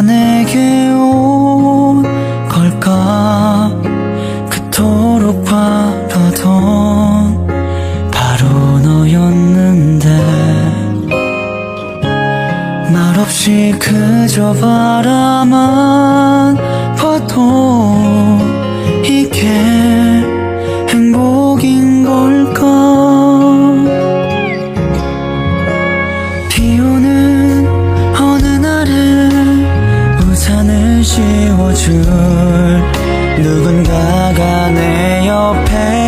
내게 온 걸까? 그토록 바라던 바로 너였는데 말없이 그저 바라만 봐도 이게 pain.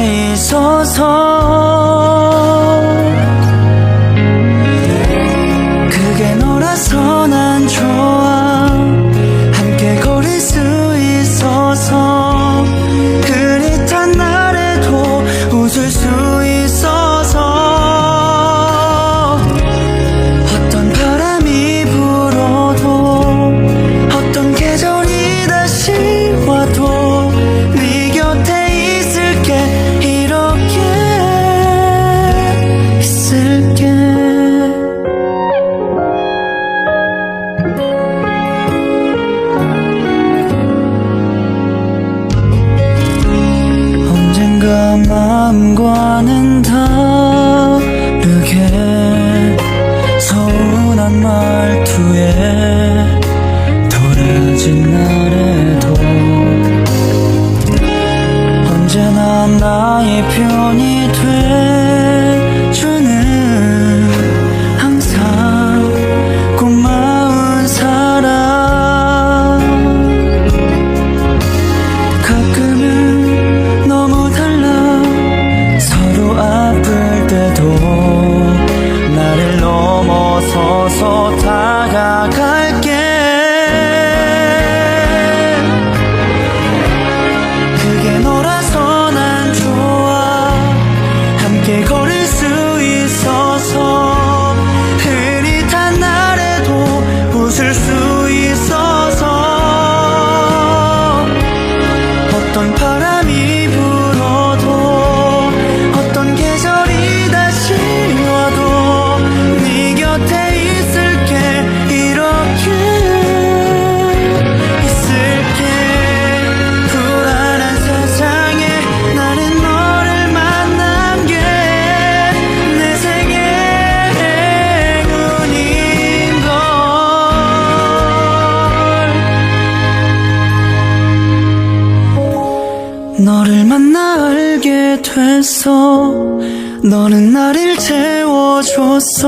너를 만나 알게 됐어. 너는 나를 채워줬어.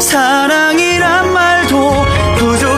사랑이란 말도 부족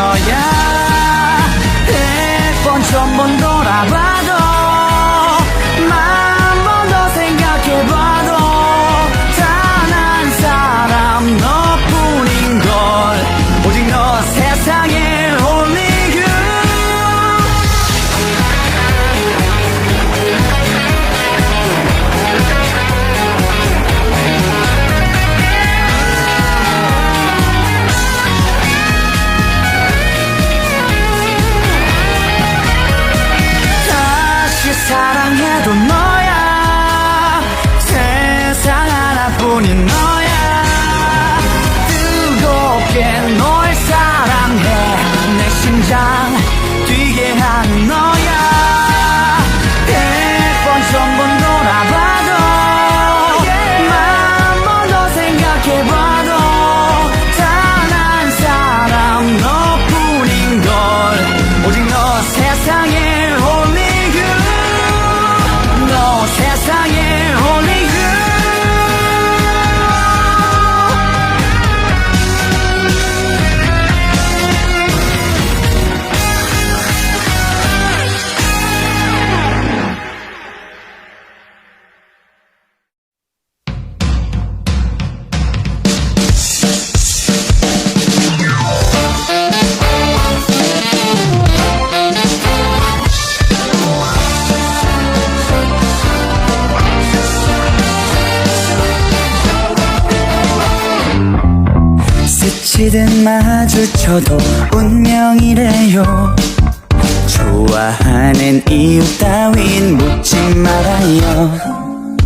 거야. 100번 전번 언제든 마주쳐도 운명이래요. 좋아하는 이유 따윈 묻지 말아요.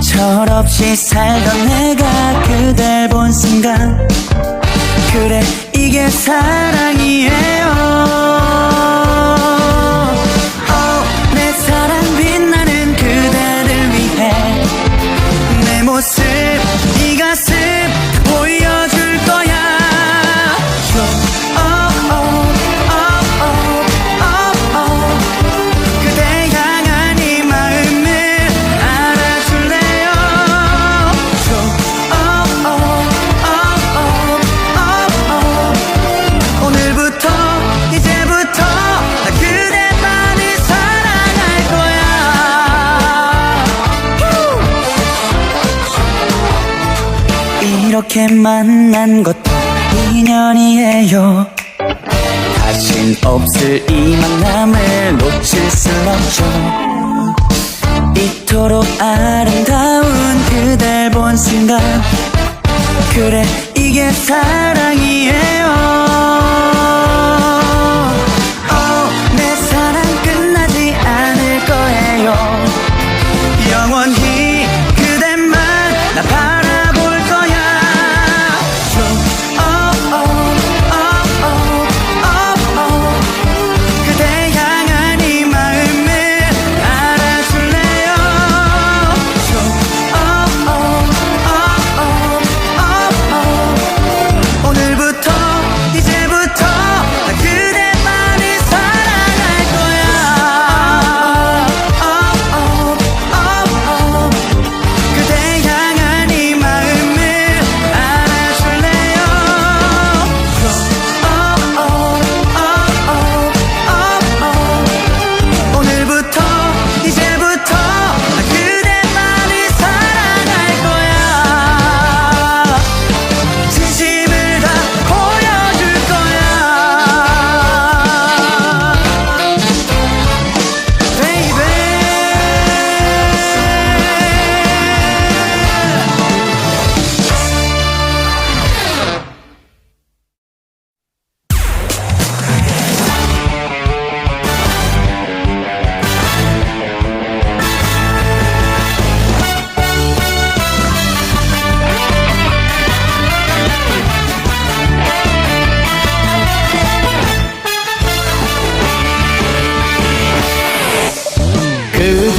철없이 살던 내가 그댈 본 순간 그래 이게 사랑이에요. 이렇게 만난 것도 인연이에요 다신 없을 이 만남을 놓칠 순 없죠 이토록 아름다운 그댈 본 순간 그래 이게 사랑이에요. 어, 내 사랑 끝나지 않을 거예요. 영원히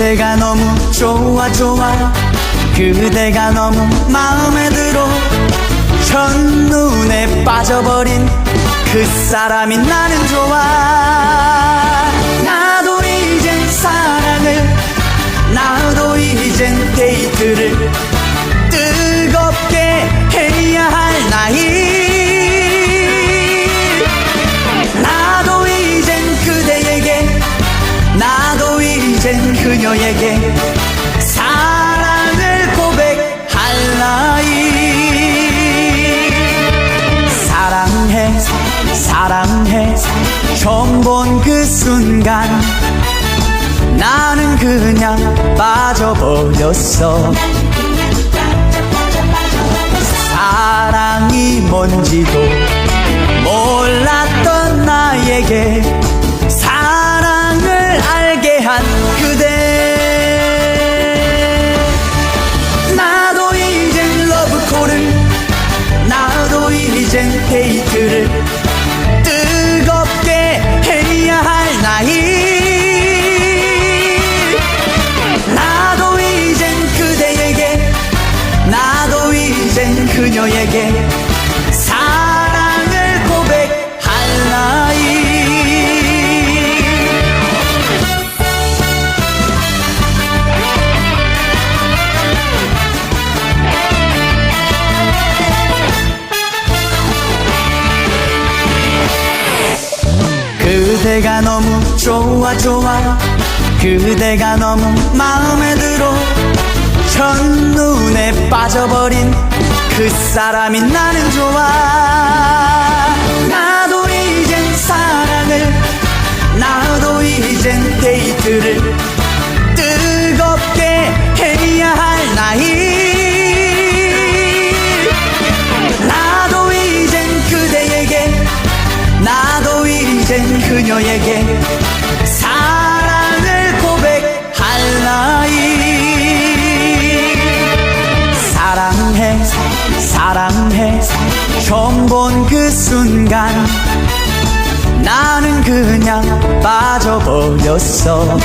그대가 너무 좋아 좋아. 그대가 너무 마음에 들어. 첫눈에 빠져버린 그 사람이 나는 좋아. 나도 이젠 사랑을 나도 이젠 데이트를 그녀에게 사랑을 고백할 나이. 사랑해 사랑해. 처음 본 그 순간 나는 그냥 빠져버렸어. 사랑이 뭔지도 몰랐던 나에게 사랑을 알게 한 그대가 너무 좋아 좋아. 그대가 너무 마음에 들어. 첫눈에 빠져버린 그 사람이 나는 좋아 버렸어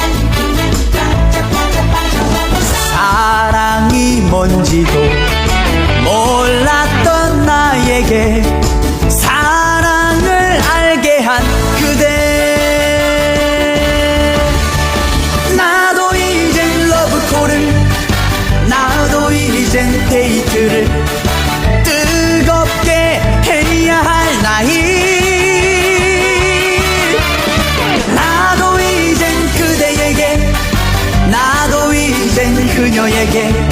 again.